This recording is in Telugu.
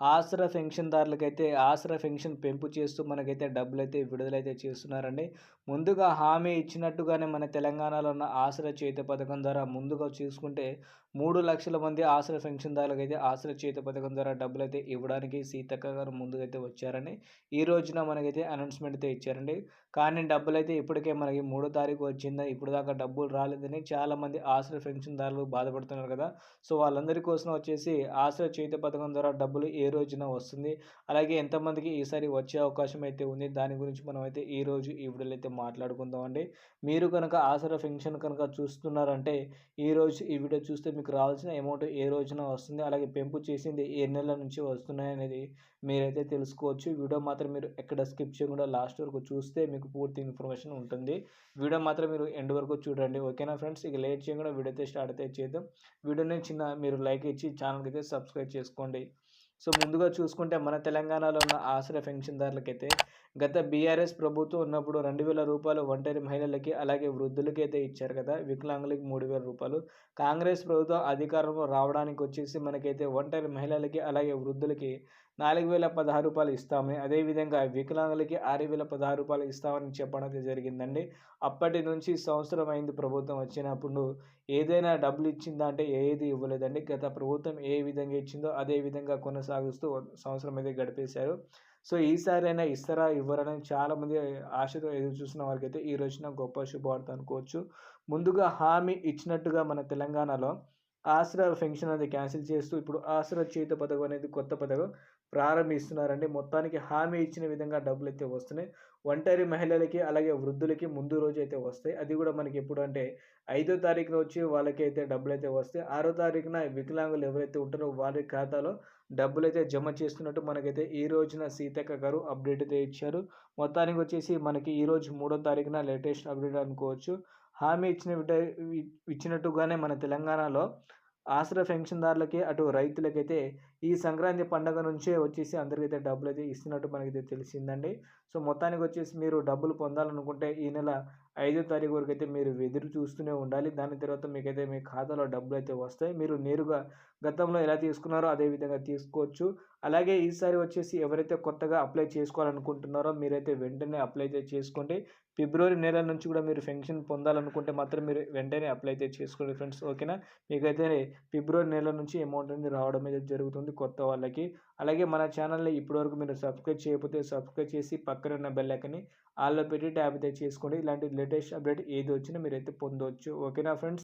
ఆసరా పెన్షన్దారులకైతే ఆసరా పెన్షన్ పెంపు చేస్తూ మనకైతే డబ్బులు అయితే విడుదలైతే చేస్తున్నారండి. ముందుగా హామీ ఇచ్చినట్టుగానే మన తెలంగాణలో ఉన్న ఆసరా చేత పథకం ద్వారా ముందుగా చూసుకుంటే మూడు లక్షల మంది ఆసరా పెన్షన్దారులకైతే ఆసరా చేత పథకం ద్వారా డబ్బులు అయితే ఇవ్వడానికి సీతక్క గారు ముందుకైతే వచ్చారని ఈ రోజున మనకైతే అనౌన్స్మెంట్ అయితే ఇచ్చారండి. కానీ డబ్బులు అయితే ఇప్పటికే మనకి మూడో తారీఖు వచ్చిందా ఇప్పుడు దాకా డబ్బులు రాలేదని చాలామంది ఆసరా పెన్షన్దారులు బాధపడుతున్నారు కదా. సో వాళ్ళందరి కోసం వచ్చేసి ఆసరా చేత పథకం ద్వారా డబ్బులు ఏ రోజున వస్తుంది. అలాగే ఎంతమందికి ఈసారి వచ్చే అవకాశం అయితే ఉంది దాని గురించి మనం అయితే ఈ రోజు ఈ వీడియోలో అయితే మాట్లాడుకుందాం అండి మీరు కనుక ఆసరా ఫెన్షన్ కనుక చూస్తున్నారంటే ఈ రోజు ఈ వీడియో చూస్తే మీకు రావాల్సిన అమౌంట్ ఏ రోజున వస్తుంది అలాగే పెంపు చేసింది ఏ నెలల నుంచి వస్తున్నాయి అనేది మీరైతే తెలుసుకోవచ్చు. వీడియో మాత్రం మీరు ఎక్కడ స్కిప్ చేయకుండా లాస్ట్ వరకు చూస్తే మీకు పూర్తి ఇన్ఫర్మేషన్ ఉంటుంది. వీడియో మాత్రం మీరు ఎండ్ వరకు చూడండి. ఓకేనా ఫ్రెండ్స్? ఇక లేట్ చేయకుండా వీడియో అయితే స్టార్ట్ అయితే చేద్దాం. వీడియోని చిన్న మీరు లైక్ ఇచ్చి ఛానల్కి అయితే సబ్స్క్రైబ్ చేసుకోండి. సో ముందుగా చూసుకుంటే మన తెలంగాణలో ఉన్న ఆశ్రయ పెన్షన్దారులకైతే గత బీఆర్ఎస్ ప్రభుత్వం ఉన్నప్పుడు రెండు వేల రూపాయలు ఒంటరి మహిళలకి అలాగే వృద్ధులకి అయితే ఇచ్చారు కదా వికలాంగులకి మూడు వేల రూపాయలు. కాంగ్రెస్ ప్రభుత్వం అధికారంలో రావడానికి వచ్చేసి మనకైతే ఒంటరి మహిళలకి అలాగే వృద్ధులకి నాలుగు వేల పదహారు రూపాయలు ఇస్తామని అదేవిధంగా వికలాంగులకి ఆరు వేల పదహారు రూపాయలు ఇస్తామని చెప్పడం అయితే జరిగిందండి. అప్పటి నుంచి సంవత్సరం అయింది ప్రభుత్వం వచ్చినప్పుడు. ఏదైనా డబ్బులు ఇచ్చిందా అంటే ఏది ఇవ్వలేదండి. గత ప్రభుత్వం ఏ విధంగా ఇచ్చిందో అదే విధంగా కొనసాగిస్తూ సంవత్సరం అయితే గడిపేశారు. సో ఈసారైనా ఇస్తారా ఇవ్వరని చాలామంది ఆశతో ఎదురు చూసిన వారికి అయితే ఈ రోజున గొప్ప శుభవార్త అనుకోవచ్చు. ముందుగా హామీ ఇచ్చినట్టుగా మన తెలంగాణలో ఆసరా పెన్షన్ అనేది క్యాన్సిల్ చేస్తూ ఇప్పుడు ఆసరా చేత పథకం అనేది కొత్త పథకం ప్రారంభిస్తున్నారండి. మొత్తానికి హామీ ఇచ్చిన విధంగా డబ్బులు అయితే వస్తున్నాయి. ఒంటరి మహిళలకి అలాగే వృద్ధులకి ముందు రోజు అయితే వస్తాయి. అది కూడా మనకి ఎప్పుడు అంటే ఐదో తారీఖున వచ్చి వాళ్ళకి అయితే డబ్బులు అయితే వస్తాయి. ఆరో తారీఖున వికలాంగులు ఎవరైతే ఉంటారో వారి ఖాతాలో డబ్బులు అయితే జమ చేస్తున్నట్టు మనకైతే ఈ రోజున సీతక్క గారు అప్డేట్ అయితే ఇచ్చారు. మొత్తానికి వచ్చేసి మనకి ఈ రోజు మూడో తారీఖున లేటెస్ట్ అప్డేట్ అనుకోవచ్చు. హామీ ఇచ్చిన ఇచ్చినట్టుగానే మన తెలంగాణలో ఆసరా పెన్షన్దారులకి అటు రైతులకైతే ఈ సంక్రాంతి పండగ నుంచే వచ్చేసి అందరికైతే డబ్బులు అయితే ఇస్తున్నట్టు మనకైతే తెలిసిందండి. సో మొత్తానికి వచ్చేసి మీరు డబ్బులు పొందాలనుకుంటే ఈ నెల ఐదో తారీఖు వరకు అయితే మీరు ఎదురు చూస్తూనే ఉండాలి. దాని తర్వాత మీకైతే మీ ఖాతాలో డబ్బులు అయితే వస్తాయి. మీరు నేరుగా గతంలో ఎలా తీసుకున్నారో అదే విధంగా తీసుకోవచ్చు. అలాగే ఈసారి వచ్చేసి ఎవరైతే కొత్తగా అప్లై చేసుకోవాలనుకుంటున్నారో మీరైతే వెంటనే అప్లై అయితే చేసుకోండి. ఫిబ్రవరి నెల నుంచి కూడా మీరు పెన్షన్ పొందాలనుకుంటే మాత్రం మీరు వెంటనే అప్లై అయితే చేసుకోండి ఫ్రెండ్స్. ఓకేనా? మీకైతే ఫిబ్రవరి నెల నుంచి అమౌంట్ అనేది రావడం అయితే జరుగుతుంది కొత్త వాళ్ళకి. అలాగే మన ఛానల్ని ఇప్పటివరకు మీరు సబ్స్క్రైబ్ చేయకపోతే సబ్స్క్రైబ్ చేసి పక్కన ఉన్న బెల్ ఆల్లో పెట్టి ట్యాబ్ అయితే చేసుకోండి. ఇలాంటి లేటెస్ట్ అప్డేట్ ఏది వచ్చినా మీరైతే పొందవచ్చు ఓకేనా ఫ్రెండ్స్